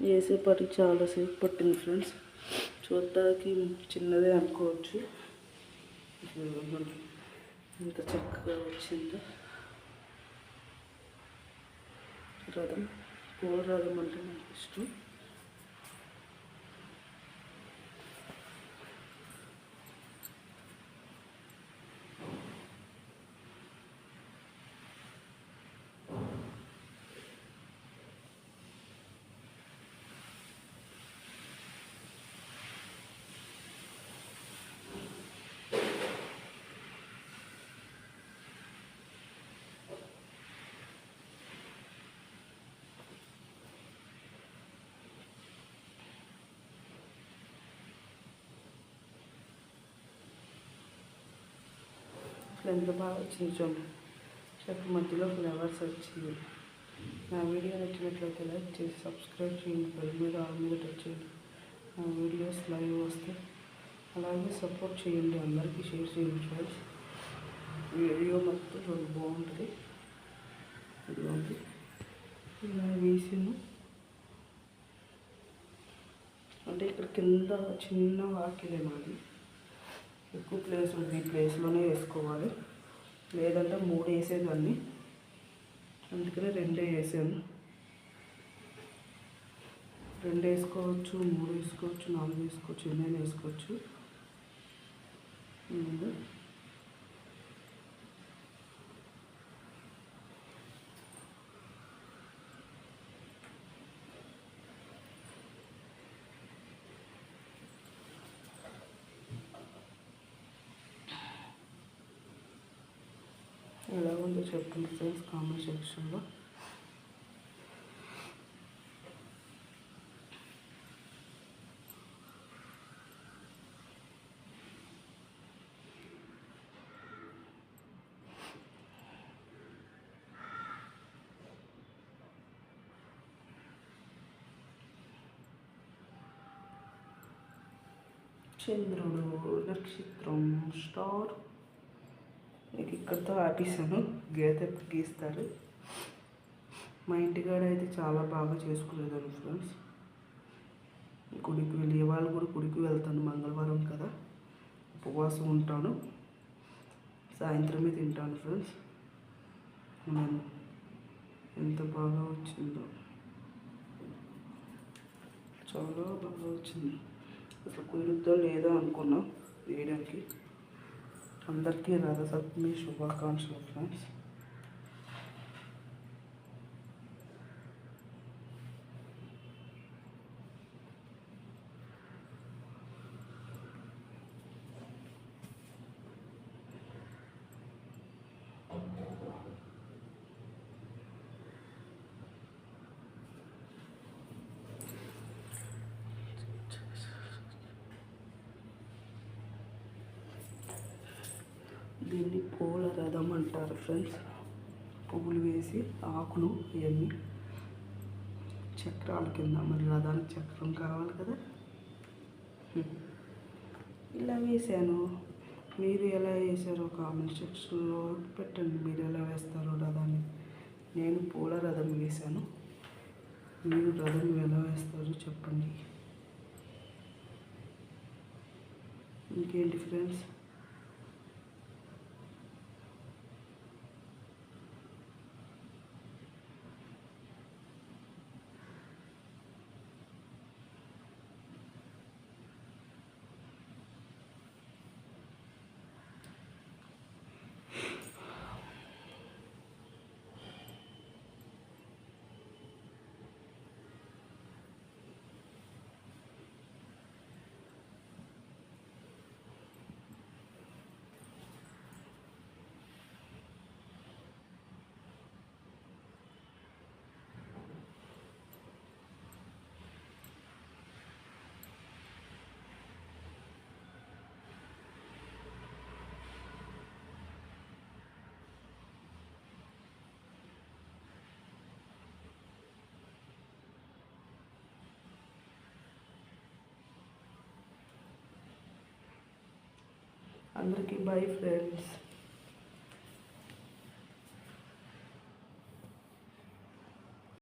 వేసేపటికి చాలాసేపు పట్టింది ఫ్రెండ్స్. చూడటానికి చిన్నదే అనుకోవచ్చు. ఎంత ఇంత చక్కగా వచ్చిందో. రథం పూల రథం అంటే నాకు ఇష్టం. ఎంత బాగా వచ్చింది చూడండి. చెట్టు మధ్యలో ఫ్లవర్స్ వచ్చింది. నా వీడియో నచ్చినట్లయితే లైక్ చేసి సబ్స్క్రైబ్ చేయండి. బెల్ మీద ఆల్ మీద టచ్ చేయండి. నా వీడియోస్ లైవ్ వస్తే అలాగే సపోర్ట్ చేయండి. అందరికీ షేర్ చేయండి ఫ్రెండ్స్ వీడియో మొత్తం చూడండి బాగుంటుంది. ఇదిగోండి ఇలా వేసాను. అంటే ఇక్కడ కింద చిన్న వాకిలే మాది. ఎక్కువ ప్లేస్ ఉంది. ఈ ప్లేస్లోనే వేసుకోవాలి. లేదంటే మూడు వేసేదాన్ని అందుకనే రెండే వేసాను. రెండు వేసుకోవచ్చు మూడు వేసుకోవచ్చు నాలుగు వేసుకోవచ్చు ఎన్నైనా వేసుకోవచ్చు. ఉమ్. ఎలా ఉందో చెప్పండి ఫ్రెండ్స్ కామెంట్ సెక్షన్లో అక్కడితో ఆపేసాను గీత గీస్తారు మా ఇంటికాడ అయితే చాలా బాగా చేసుకునేదాన్ని ఫ్రెండ్స్. గుడికి వెళ్ళి ఇవాళ కూడా గుడికి వెళ్తాను మంగళవారం కదా. ఉపవాసం ఉంటాను. సాయంత్రమే తింటాను ఫ్రెండ్స్. నేను ఎంత బాగా వచ్చిందో. చాలా బాగా వచ్చింది. అసలు కుదురుద్దో లేదో అనుకున్నా వేయడానికి. అందరికీ రథసప్తమి శుభాకాంక్షలు ఫ్రెండ్స్ దీన్ని పూల రథం అంటారు ఫ్రెండ్స్. పువ్వులు వేసి ఆకులు ఇవన్నీ చక్రాల కింద మరి రథానికి చక్రం కావాలి కదా. ఇలా వేసాను మీరు ఎలా వేసారో కామెంట్ సెక్షన్లో పెట్టండి. మీరు ఎలా వేస్తారో రథాన్ని. నేను పూల రథం వేశాను. మీరు రథం ఎలా వేస్తారో చెప్పండి. ఇంకేంటి ఫ్రెండ్స్? అందరికీ బై ఫ్రెండ్స్